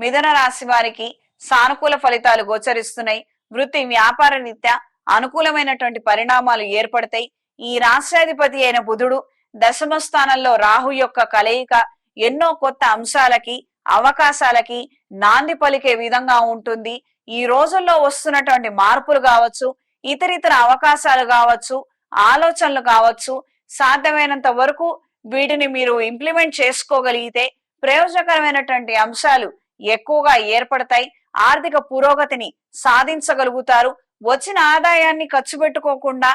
మిథున రాశి వారికి సానుకూల ఫలితాలు గోచరిస్తున్నాయి. వృత్తి వ్యాపార రీత్యా అనుకూలమైనటువంటి పరిణామాలు ఏర్పడతాయి. ఈ రాష్ట్రాధిపతి అయిన బుధుడు దశమ స్థానంలో రాహు యొక్క కలయిక ఎన్నో కొత్త అంశాలకి అవకాశాలకి నాంది పలికే విధంగా ఉంటుంది. ఈ రోజుల్లో వస్తున్నటువంటి మార్పులు కావచ్చు ఇతరితర అవకాశాలు కావచ్చు ఆలోచనలు కావచ్చు సాధ్యమైనంత వరకు వీటిని మీరు ఇంప్లిమెంట్ చేసుకోగలిగితే ప్రయోజనకరమైనటువంటి అంశాలు ఎక్కువగా ఏర్పడతాయి. ఆర్థిక పురోగతిని సాధించగలుగుతారు. వచ్చిన ఆదాయాన్ని ఖర్చు పెట్టుకోకుండా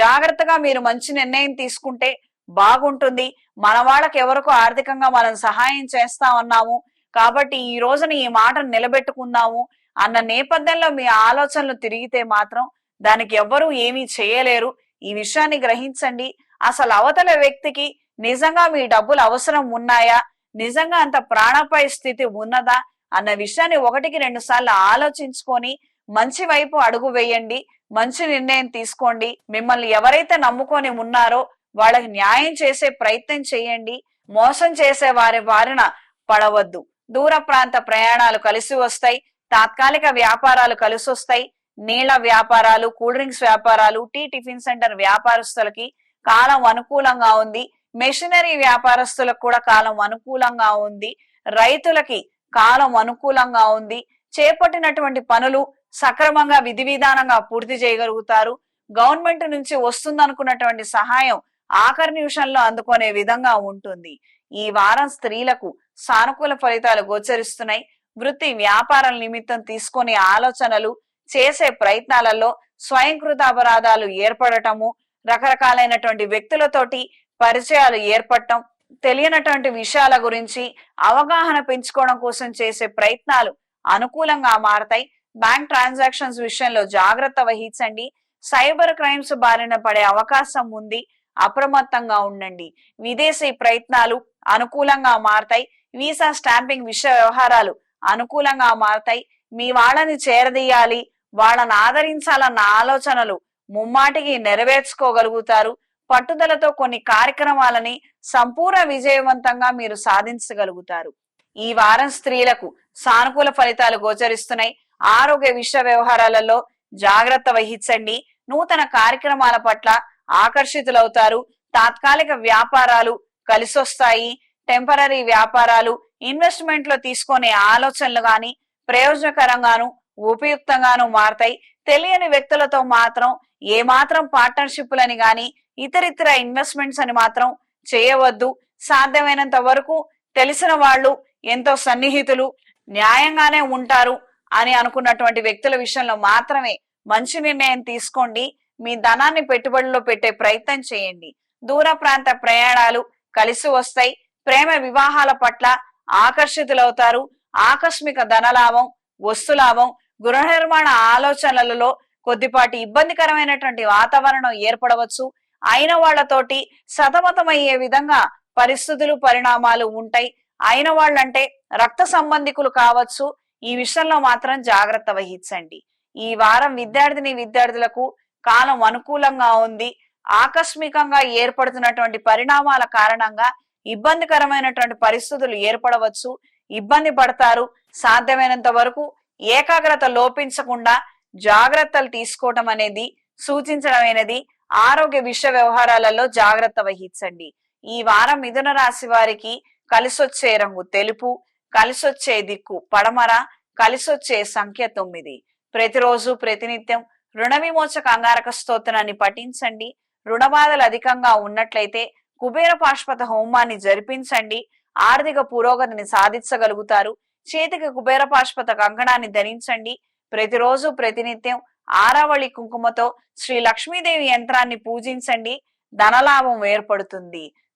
జాగ్రత్తగా మీరు మంచి నిర్ణయం తీసుకుంటే బాగుంటుంది. మన వాళ్ళకి ఎవరికో ఆర్థికంగా మనం సహాయం చేస్తా ఉన్నాము కాబట్టి ఈ రోజున ఈ మాటను నిలబెట్టుకుందాము అన్న నేపథ్యంలో మీ ఆలోచనలు తిరిగితే మాత్రం దానికి ఎవ్వరూ ఏమీ చేయలేరు. ఈ విషయాన్ని గ్రహించండి. అసలు అవతల వ్యక్తికి నిజంగా మీ డబ్బులు అవసరం ఉన్నాయా? నిజంగా అంత ప్రాణపై స్థితి ఉన్నదా అన్న విషయాన్ని ఒకటికి రెండు సార్లు ఆలోచించుకొని మంచి వైపు అడుగు వేయండి మంచి నిర్ణయం తీసుకోండి. మిమ్మల్ని ఎవరైతే నమ్ముకొని ఉన్నారో వాళ్ళకి న్యాయం చేసే ప్రయత్నం చేయండి. మోసం చేసే వారి బారిన పడవద్దు. దూర ప్రాంత ప్రయాణాలు కలిసి వస్తాయి తాత్కాలిక వ్యాపారాలు కలిసి వస్తాయి. నీళ్ళ వ్యాపారాలు కూల్ డ్రింక్స్ వ్యాపారాలు టీ టిఫిన్ సెంటర్ వ్యాపారస్తులకి కాలం అనుకూలంగా ఉంది. మెషినరీ వ్యాపారస్తులకు కూడా కాలం అనుకూలంగా ఉంది. రైతులకి కాలం అనుకూలంగా ఉంది. చేపట్టినటువంటి పనులు సక్రమంగా విధి విధానంగా పూర్తి చేయగలుగుతారు. గవర్నమెంట్ నుంచి వస్తుందనుకున్నటువంటి సహాయం ఆఖరి నిమిషంలో అందుకునే విధంగా ఉంటుంది. ఈ వారం స్త్రీలకు సానుకూల ఫలితాలు గోచరిస్తున్నాయి. వృత్తి వ్యాపారాల నిమిత్తం తీసుకునే ఆలోచనలు చేసే ప్రయత్నాలలో స్వయంకృత అపరాధాలు ఏర్పడటము రకరకాలైనటువంటి వ్యక్తులతోటి పరిచయాలు ఏర్పడటం తెలియనటువంటి విషయాల గురించి అవగాహన పెంచుకోవడం కోసం చేసే ప్రయత్నాలు అనుకూలంగా మారతాయి. బ్యాంక్ ట్రాన్సాక్షన్స్ విషయంలో జాగ్రత్త వహించండి. సైబర్ క్రైమ్స్ బారిన పడే అవకాశం ఉంది. అప్రమత్తంగా ఉండండి. విదేశీ ప్రయత్నాలు అనుకూలంగా మారతాయి. వీసా స్టాంపింగ్ విషయ వ్యవహారాలు అనుకూలంగా మారతాయి. మీ వాళ్ళని చేరదీయాలి. వాళ్ళని ఆదరించాలన్న ఆలోచనలు ముమ్మాటికి నెరవేర్చుకోగలుగుతారు. పట్టుదలతో కొన్ని కార్యక్రమాలని సంపూర్ణ విజయవంతంగా మీరు సాధించగలుగుతారు. ఈ వారం స్త్రీలకు సానుకూల ఫలితాలు గోచరిస్తున్నాయి. ఆరోగ్య విషయ వ్యవహారాలలో జాగ్రత్త వహించండి. నూతన కార్యక్రమాల పట్ల ఆకర్షితులవుతారు. తాత్కాలిక వ్యాపారాలు కలిసొస్తాయి. టెంపరీ వ్యాపారాలు ఇన్వెస్ట్మెంట్లో తీసుకునే ఆలోచనలు గాని ప్రయోజనకరంగాను ఉపయుక్తంగాను మారతాయి. తెలియని వ్యక్తులతో మాత్రం ఏ మాత్రం పార్ట్నర్షిప్లని గాని ఇతరితర ఇన్వెస్ట్మెంట్స్ అని మాత్రం చేయవద్దు. సాధ్యమైనంత వరకు తెలిసిన వాళ్ళు ఎంతో సన్నిహితులు న్యాయంగానే ఉంటారు అని అనుకున్నటువంటి వ్యక్తుల విషయంలో మాత్రమే మంచి నిర్ణయం తీసుకోండి. మీ ధనాన్ని పెట్టుబడిలో పెట్టే ప్రయత్నం చేయండి. దూర ప్రాంత ప్రయాణాలు కలిసి వస్తాయి. ప్రేమ వివాహాల పట్ల ఆకర్షితులవుతారు. ఆకస్మిక ధనలాభం వస్తులాభం గృహ నిర్మాణ ఆలోచనలలో కొద్దిపాటి ఇబ్బందికరమైనటువంటి వాతావరణం ఏర్పడవచ్చు. అయిన వాళ్ళతోటి సతమతమయ్యే విధంగా పరిస్థితులు పరిణామాలు ఉంటాయి. అయిన వాళ్ళంటే రక్త సంబంధికులు కావచ్చు. ఈ విషయంలో మాత్రం జాగ్రత్త వహించండి. ఈ వారం విద్యార్థిని విద్యార్థులకు కాలం అనుకూలంగా ఉంది. ఆకస్మికంగా ఏర్పడుతున్నటువంటి పరిణామాల కారణంగా ఇబ్బందికరమైనటువంటి పరిస్థితులు ఏర్పడవచ్చు. ఇబ్బంది పడతారు. సాధ్యమైనంత వరకు ఏకాగ్రత లోపించకుండా జాగ్రత్తలు తీసుకోవటం అనేది సూచించడమైనది ఆరోగ్య విషయ వ్యవహారాలలో జాగ్రత్త వహించండి. ఈ వారం మిథున రాశి వారికి కలిసొచ్చే రంగు తెలుపు కలిసొచ్చే దిక్కు పడమర కలిసొచ్చే సంఖ్య తొమ్మిది. ప్రతిరోజు ప్రతినిత్యం రుణ విమోచక అంగారక స్తోత్రాన్ని పఠించండి. రుణ బాధలు అధికంగా ఉన్నట్లయితే కుబేర పాష్పత హోమాన్ని జరిపించండి. ఆర్థిక పురోగతిని సాధించగలుగుతారు. చేతికి కుబేర పాష్పత కంకణాన్ని ధరించండి. ప్రతిరోజు ప్రతినిత్యం ఆరావళి కుంకుమతో శ్రీ లక్ష్మీదేవి యంత్రాన్ని పూజించండి. ధనలాభం ఏర్పడుతుంది.